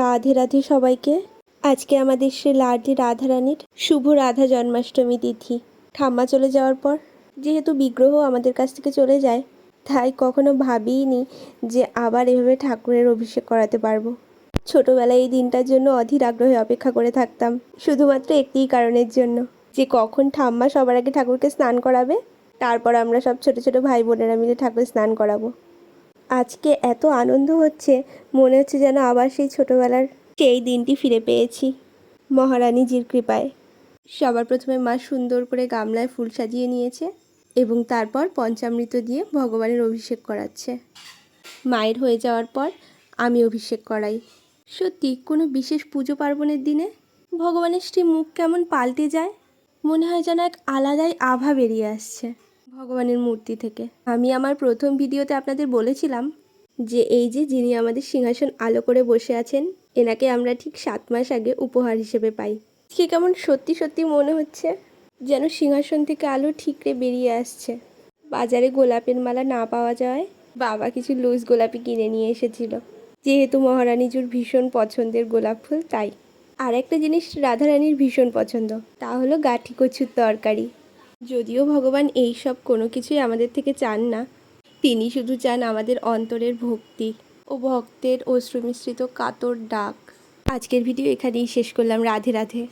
রাধে রাধে সবাইকে। আজকে আমাদের সে লাডলি রাধারানীর শুভ রাধা জন্মাষ্টমী তিথি। ঠাম্মা চলে যাওয়ার পর যেহেতু বিগ্রহ আমাদের কাছ থেকে চলে যায়, তাই কখনো ভাবিনি যে আবার এভাবে ঠাকুরের অভিষেক করাতে পারব। ছোটবেলায় এই দিনটার জন্য অধীর আগ্রহে অপেক্ষা করে থাকতাম, শুধুমাত্র একটিই কারণের জন্য, যে কখন ঠাম্মা সবার আগে ঠাকুরকে স্নান করাবে, তারপর আমরা সব ছোট ছোট ভাই বোনেরা মিলে ঠাকুর স্নান করাবো। আজকে এত আনন্দ হচ্ছে, মনে হচ্ছে যেন আবার সেই ছোটবেলার সেই দিনটি ফিরে পেয়েছি। মহারানীজির কৃপায়। সবার প্রথমে মা সুন্দর করে গামলায় ফুল সাজিয়ে নিয়েছে এবং তারপর পঞ্চামৃত দিয়ে ভগবানের অভিষেক করাচ্ছে। মায়ের হয়ে যাওয়ার পর আমি অভিষেক করাই। সত্যি, কোনো বিশেষ পুজো পার্বণের দিনে ভগবানের শ্রী মুখ কেমন পাল্টে যায়, মনে হয় যেন এক আলাদাই আভা বেরিয়ে আসছে। ভগবানের মূর্তি থেকে। আমি আমার প্রথম ভিডিওতে আপনাদের বলেছিলাম যে এই যে যিনি আমাদের সিংহাসন আলো করে বসে আছেন, এনাকে আমরা ঠিক সাত মাস আগে উপহার হিসেবে পাই। আজকে কেমন সত্যি সত্যি মনে হচ্ছে যেন সিংহাসন থেকে আলো ঠিকরে বেরিয়ে আসছে। বাজারে গোলাপের মালা না পাওয়া যায়, বাবা কিছু লুজ গোলাপি কিনে নিয়ে এসেছিল। যেহেতু মহারানীজুর ভীষণ পছন্দের গোলাপ ফুল, তাই। আর একটা জিনিস রাধারানীর ভীষণ পছন্দ, তা হলো গাঠি কচুর তরকারি। যদিও ভগবান এই সব কোনো কিছুই আমাদের থেকে চান না। তিনি শুধু চান আমাদের অন্তরের ভক্তি ও ভক্তের অশ্রুমিশ্রিত কাতর ডাক। আজকের ভিডিও এখানেই শেষ করলাম। রাধে রাধে।